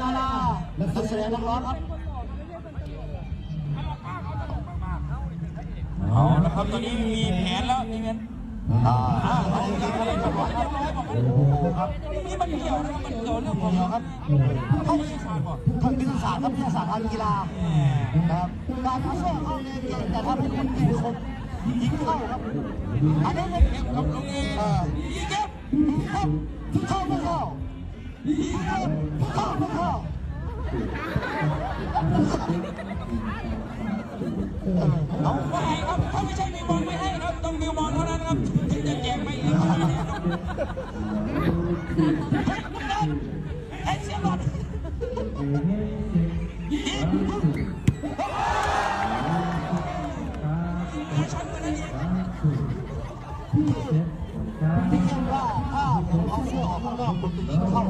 นักแสดงนักร้องครับเอาละครับตอนนี้มีแผนแล้วมีแผนอ่าเอาเรียบร้อยเรียบร้อยเรียบร้อยบอกให้นี่มันเกี่ยวนะครับมันเกี่ยวเรื่องของครับเข้าวิชาการก่อนทางวิทยาศาสตร์ครับวิทยาศาสตร์ทางกีฬานะครับการพัฒนาเข้าในเกมแต่ทำให้คนยิงคมยิงเข้าครับอันนี้เป็นเก็บกับลุงเอเอ่อยิงเก็บเข้าเข้าไม่เข้า เข้าเข้าไม่เข้าเอเอาไม่ให้ครับถ้าไม่ใช่มีบอลไม่ให้ครับ ต้องมีบอลเท่านั้นครับถึงจะแจกไปอีกครับไอ้เสียบอลยิงกระชันกันนะยิงที่คิดว่าถ้าผมเอาเสื้อออกข้างนอก มันจะยิงเข้า